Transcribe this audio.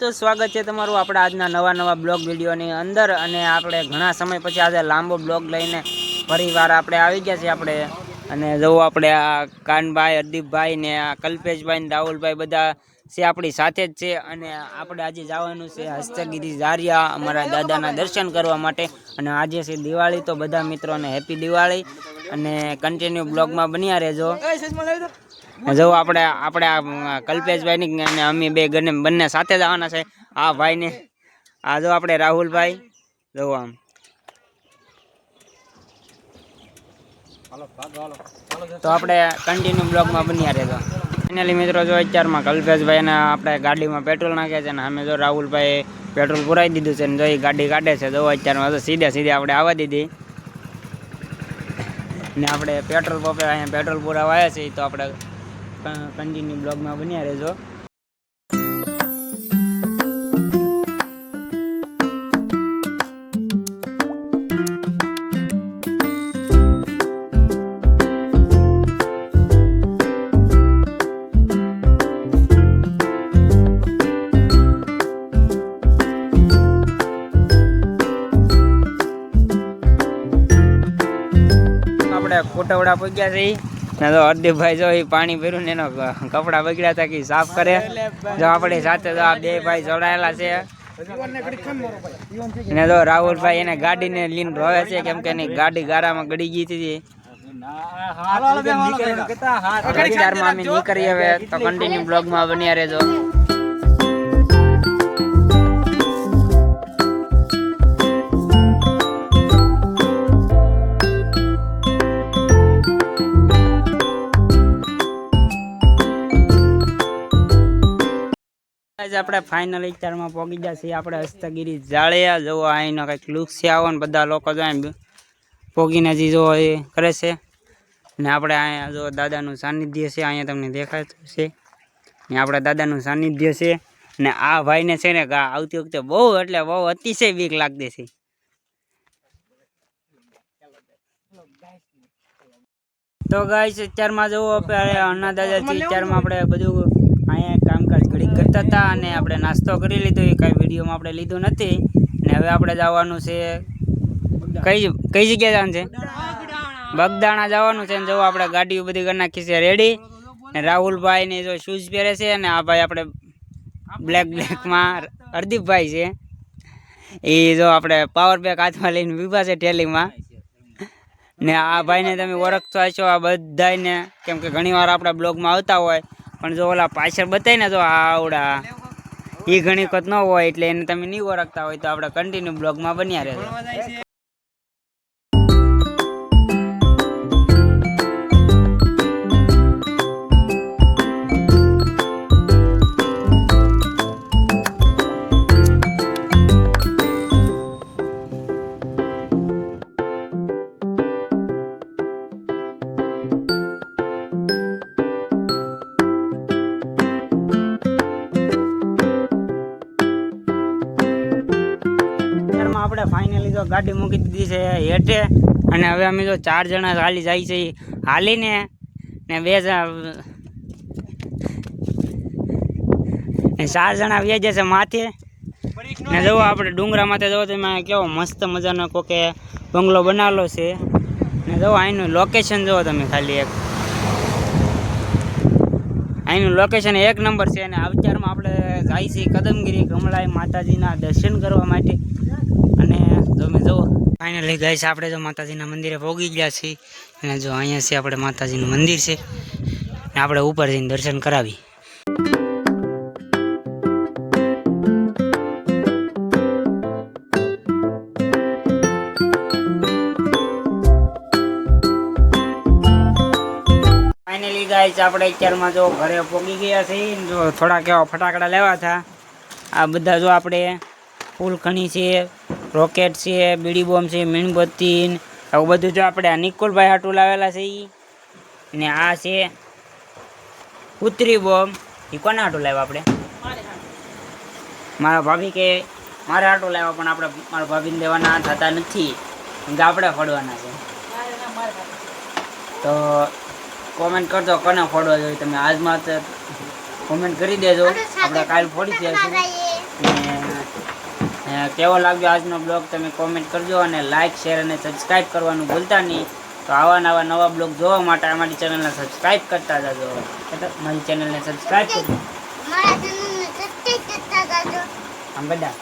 દોસ્તો સ્વાગત છે તમારું આપણા આજના નવા નવા બ્લોગ વિડીયોની અંદર અને આપણે ઘણા સમય પછી આજે લાંબો બ્લોગ લઈને ફરીવાર આપણે આવી ગયા છીએ આપણે. અને જવું આપણે આ કાનભાઈ, હરદીપભાઈ ને આ કલ્પેશભાઈ ને રાહુલભાઈ બધા છે આપણી સાથે જ છે અને આપણે આજે જવાનું છે હસ્તગીરી ઝારિયા અમારા દાદાના દર્શન કરવા માટે. અને આજે છે દિવાળી તો બધા મિત્રોને હેપી દિવાળી. અને કન્ટિન્યુ બ્લોગમાં બન્યા રહેજો. જો આપણે આપણે આ કલ્પેશભાઈની અને અમે બે ગને બંને સાથે જ આવવાના છે. આ ભાઈને આ જો આપણે રાહુલભાઈ, જવું આમ. તો આપણે કન્ટિન્યુ બ્લોગમાં બન્યા રહેતો ફાઇનલી મિત્રો જો અત્યારમાં કલ્પેશભાઈ ને આપણે ગાડીમાં પેટ્રોલ નાખે છે ને અમે જો રાહુલભાઈ પેટ્રોલ પુરાવી દીધું છે ને જો એ ગાડી કાઢે છે જો અત્યારમાં તો સીધે સીધે આપણે આવવા દીધી. ને આપણે પેટ્રોલ પંપે અહીંયા પેટ્રોલ પુરાવા આવ્યા છીએ તો આપણે કન્ટિન્યુ બ્લોગમાં બન્યા રહેજો આપણે કોટવડા પગ્યા છે. ને તો હરદીપભાઈ જો એ પાણી ભર્યું ને એનો કપડા બગડ્યા હતા કે સાફ કરે. જો આપણી સાથે તો આ બે ભાઈ જોડાયેલા છે. ને તો રાહુલભાઈ એને ગાડીને લઈને રોવે છે કેમ કે એની ગાડી ગારામાં ગળી ગઈ હતી અત્યારમાં અમે નીકળી હવે તો કન્ટિન્યુ બ્લોગમાં બન્યા રહેજો. આજ આપણે ફાઇનલ વિચારમાં પહોંચી ગયા છીએ. આપણે હસ્તગીરી જાળિયા જવો અહીંનો કંઈક લુક છે આવો ને બધા લોકો જાય પોગીને હજી જો એ કરે છે. ને આપણે અહીંયા જો દાદાનું સાનિધ્ય છે અહીંયા તમને દેખાતું છે ને આપણે દાદાનું સાનિધ્ય છે. ને આ ભાઈને છે ને આવતી વખતે બહુ એટલે બહુ અતિશય બીક લાગતી છે તો ગાય અત્યારમાં જવું આપણે અન્ના દાદાથી અત્યારમાં આપણે બધું અહીંયા કામકાજ હતા અને આપણે નાસ્તો કરી લીધો, એ કાંઈ વિડીયોમાં આપણે લીધો નથી. ને હવે આપણે જવાનું છે, કઈ કઈ જગ્યાએ જવાનું છે? બગદાણા જવાનું છે. ને જો આપણે ગાડીઓ બધી કરી નાખી છે રેડી ને રાહુલભાઈ ને જો શૂઝ પહેરે છે ને આ ભાઈ આપણે બ્લેક બ્લેકમાં હરદીપભાઈ છે. એ જો આપણે પાવર બેક હાથમાં લઈને વિભા છે ટેલિંગમાં ને આ ભાઈને તમે ઓળખતા છો આ બધાને કેમ કે ઘણી વાર આપણા બ્લોગમાં આવતા હોય પણ જો ઓલા પાછળ બતાવીને તો આવડા એ ઘણી વખત ન હોય એટલે એને તમે નહીં ઓળખતા હોય તો આપણે કન્ટિન્યુ બ્લોગમાં બન્યા રહેજો. આપણે ફાઇનલી તો ગાડી મૂકી દીધી છે હેઠે. અને હવે અમે જો ચાર જણા હાલી જાય છે હાલીને. ને બે ચાર જણા વેજે છે માથે. ને જુઓ આપણે ડુંગરા માથે જવો તો એમાં કેવો મસ્ત મજાનો કોકે બંગલો બનાવેલો છે. ને જુઓ અહીંનું લોકેશન જુઓ તમે ખાલી એક. અહીંનું લોકેશન એક નંબર છે અને અત્યારમાં આપણે જાય છીએ કદમગીરી કમળાઈ માતાજીના દર્શન કરવા માટે. તમે જુઓ. ફાઇનલી ગઈ આપણે જો માતાજીના મંદિરે પહોંચી ગયા છીએ. અને જો અહીંયા છે આપણે માતાજીનું મંદિર છે. ને આપણે ઉપર જઈને દર્શન કરાવી. આપણે અત્યારમાં જો ઘરે પોગી ગયા છીએ. જો થોડાક એવા ફટાકડા લેવા હતા. આ બધા જો આપણે ફૂલખણી છે રોકેટ છે બીડી બોમ્બ છે મીણબત્તી આવું બધું જો આપણે આ નિકોલભાઈ હાટું લાવેલા છે એ ને આ છે ઉતરી બોમ્બ. એ કોના હાટું લાવ્યા આપણે? મારા ભાભી કે મારે હાટું લાવ્યા પણ આપણે મારા ભાભીને દેવાના થતા નથી. આપણે ફોડવાના છે. તો કોમેન્ટ કરજો કોને ફોડવા જોઈએ. તમે આજમાં તો કોમેન્ટ કરી દેજો. આપણે કાલ ફોડી અ, કેવો લાગ્યો આજનો બ્લોગ તમે કોમેન્ટ કરજો અને લાઇક શેર અને સબસ્ક્રાઈબ કરવાનું ભૂલતા નહીં. તો આવા નવા નવા બ્લોગ જોવા માટે અમારી ચેનલને સબસ્ક્રાઈબ કરતા જજો. મારી ચેનલને સબસ્ક્રાઈબ કરજો. આમ બધા.